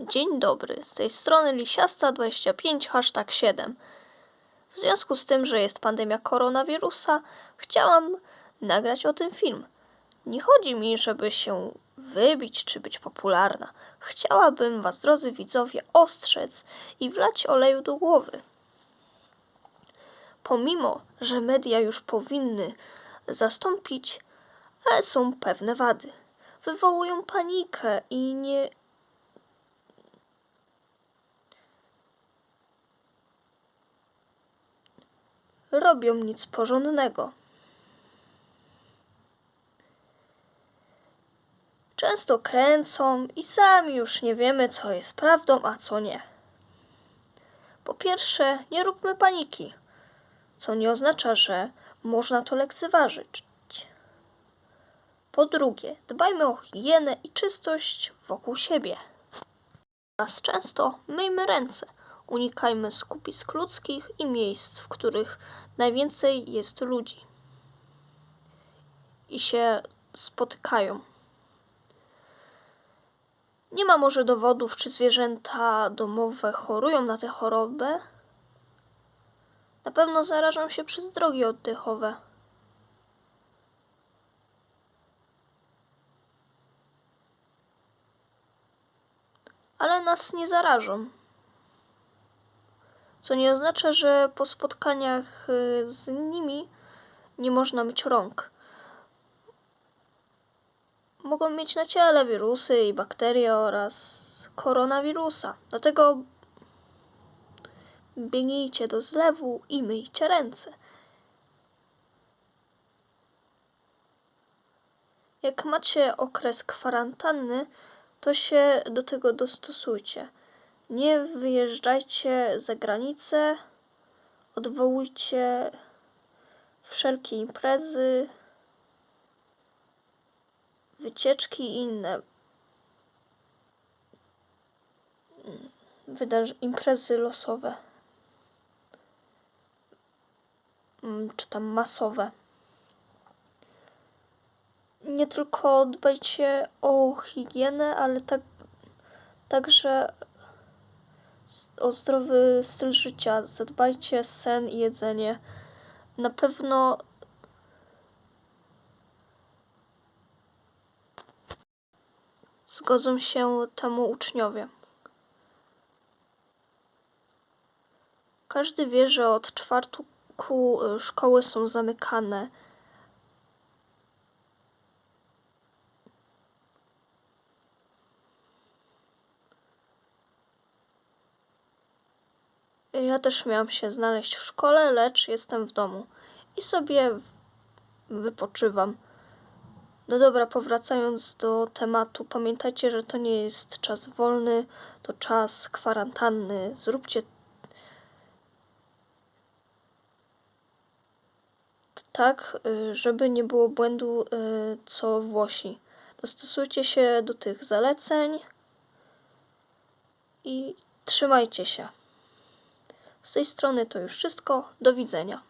Dzień dobry, z tej strony Lisiasta25 hashtag 7. W związku z tym, że jest pandemia koronawirusa, chciałam nagrać o tym film. Nie chodzi mi, żeby się wybić czy być popularna. Chciałabym Was, drodzy widzowie, ostrzec i wlać oleju do głowy. Pomimo, że media już powinny zastąpić, ale są pewne wady. Wywołują panikę i nie, robią nic porządnego. Często kręcą i sami już nie wiemy, co jest prawdą, a co nie. Po pierwsze, nie róbmy paniki, co nie oznacza, że można to lekceważyć. Po drugie, dbajmy o higienę i czystość wokół siebie. Oraz często myjmy ręce. Unikajmy skupisk ludzkich i miejsc, w których najwięcej jest ludzi i się spotykają. Nie ma może dowodów, czy zwierzęta domowe chorują na tę chorobę. Na pewno zarażą się przez drogi oddechowe. Ale nas nie zarażą co nie oznacza, że po spotkaniach y, z nimi nie można myć rąk. Mogą mieć na ciele wirusy i bakterie oraz koronawirusa. Dlatego biegnijcie do zlewu i myjcie ręce. Jak macie okres kwarantanny, to się do tego dostosujcie. Nie wyjeżdżajcie za granicę, odwołujcie wszelkie imprezy, wycieczki i inne wydarzy- imprezy losowe, Mm, czy tam masowe. Nie tylko dbajcie o higienę, ale tak, także o zdrowy styl życia. Zadbajcie sen i jedzenie. Na pewno zgodzą się temu uczniowie. Każdy wie, że od czwartku szkoły są zamykane. Ja też miałam się znaleźć w szkole, lecz jestem w domu i sobie wypoczywam. No dobra, powracając do tematu, pamiętajcie, że to nie jest czas wolny, to czas kwarantanny. Zróbcie tak, y, żeby nie było błędu y, co Włosi. Dostosujcie się do tych zaleceń i trzymajcie się. Z tej strony to już wszystko. Do widzenia.